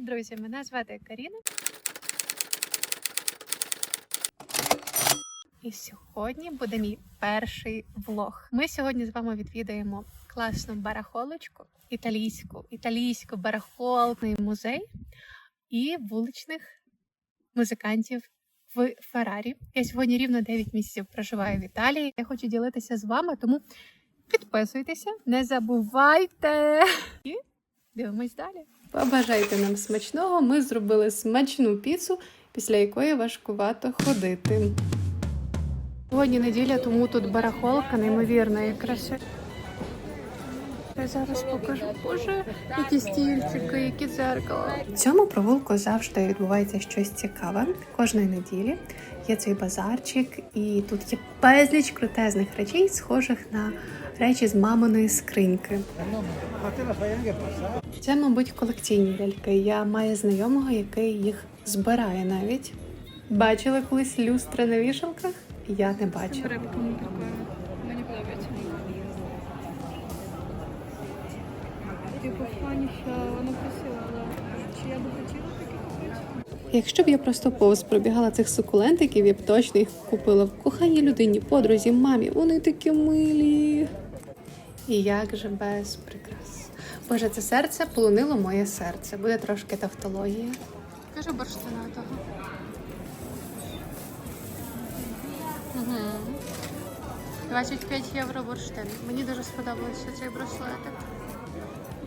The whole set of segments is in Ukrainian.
Привіт, друзі! Мене звати Каріна. І сьогодні буде мій перший влог. Ми сьогодні з вами відвідаємо класну барахолочку, італійську, італійську барахолний музей і вуличних музикантів в Феррарі. Я сьогодні рівно 9 місяців проживаю в Італії. Я хочу ділитися з вами, тому підписуйтеся, не забувайте і дивимось далі. Побажайте нам смачного. Ми зробили смачну піцу, після якої важкувато ходити. Сьогодні неділя, тому тут барахолка неймовірна, як краси. Я зараз покажу. Боже, які стільчики, які дзеркала. В цьому провулку завжди відбувається щось цікаве. Кожної неділі є цей базарчик, і тут є безліч крутезних речей, схожих на речі з маминої скриньки. Це, мабуть, колекційні ляльки. Я маю знайомого, який їх збирає навіть. Бачили колись люстри на вішалках? Я не бачила. Типу фані, що воно красиво, але чи я би хотіла таке купити? Якщо б я просто повз пробігала цих сукулентиків, я б точно їх купила в коханій людині, подрузі, мамі. Вони такі милі. І як же без прикрас. Боже, це серце полонило моє серце. Буде трошки тавтології. Кажи бурштинатого. Угу. 25 євро бурштин. Мені дуже сподобався цей браслетик.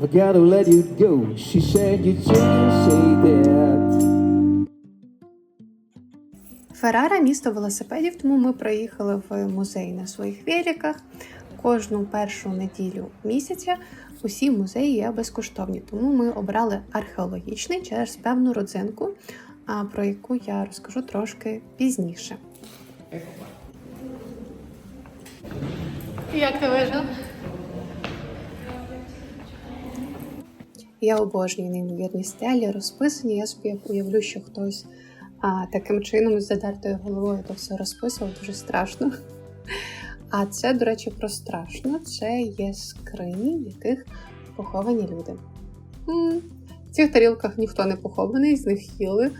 I've got to let you go. She said you shouldn't say that. Феррара місто велосипедів, тому ми приїхали в музей на своїх великах. Кожну першу неділю місяця усі музеї є безкоштовні, тому ми обрали археологічний через певну родзинку, про яку я розкажу трошки пізніше. Як ти вижив? Я обожнюю неймовірні стелі, розписані. Я собі уявлю, що хтось а, таким чином з задертою головою то все розписував, дуже страшно. А це, до речі, про страшно. Це є скрині, в яких поховані люди. В цих тарілках ніхто не похований, з них їли.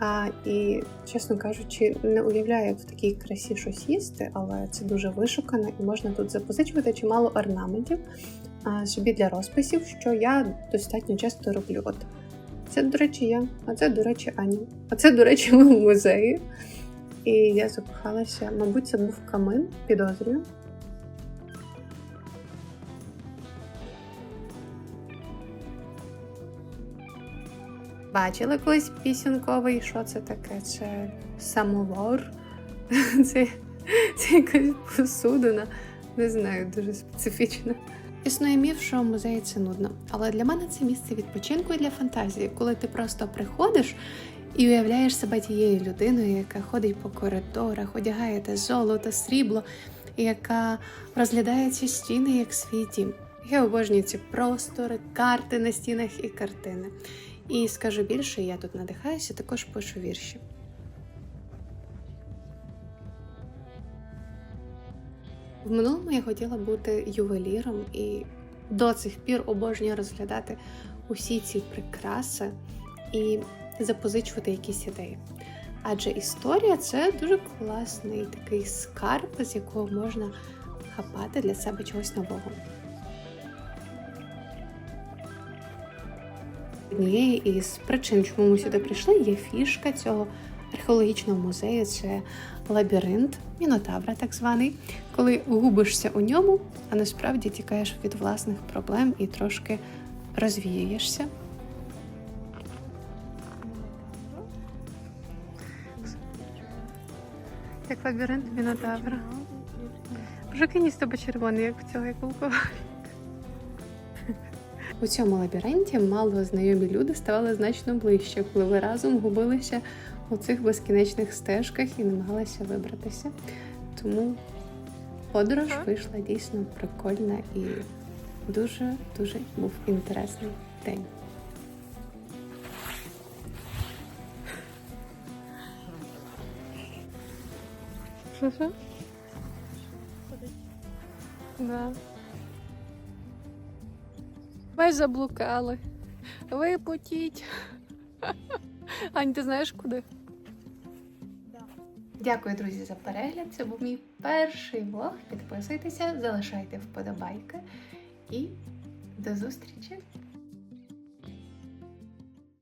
А, і, чесно кажучи, не уявляю, як в такій красі щось їсти, але це дуже вишукано і можна тут запозичувати чимало орнаментів собі для розписів, що я достатньо часто роблю. От це, до речі, я, а це, до речі, Аня. А це, до речі, ми в музеї. І я закохалася, мабуть, це був камин, підозрюю. Бачили колись пісенковий, що це таке? Це самовар. Це, це якась посудина. Не знаю, дуже специфічна. Існує міф, що музей це нудно, але для мене це місце відпочинку і для фантазії, коли ти просто приходиш і уявляєш себе тією людиною, яка ходить по коридорах, одягає те золото, срібло, яка розглядає ці стіни як свій дім. Я обожнюю ці простори, карти на стінах і картини. І скажу більше, я тут надихаюся, також пишу вірші. В минулому я хотіла бути ювеліром і до цих пір обожнюю розглядати усі ці прикраси і запозичувати якісь ідеї. Адже історія це дуже класний такий скарб, з якого можна хапати для себе чогось нового. Однією із причин, чому ми сюди прийшли, є фішка цього археологічного музею. Це лабіринт Мінотавра, так званий, коли губишся у ньому, а насправді тікаєш від власних проблем і трошки розвіюєшся. Як лабіринт Мінотавра. Прикинь з тебе червоний, як в цього як. У цьому лабіринті мало знайомі люди ставали значно ближче, коли ви разом губилися у цих безкінечних стежках і намагалися вибратися. Тому подорож вийшла дійсно прикольна і дуже дуже був інтересний день. Да. Ви заблукали. Випутіть. Ань, ти знаєш куди? Дякую, друзі, за перегляд. Це був мій перший влог. Підписуйтеся, залишайте вподобайки і до зустрічі!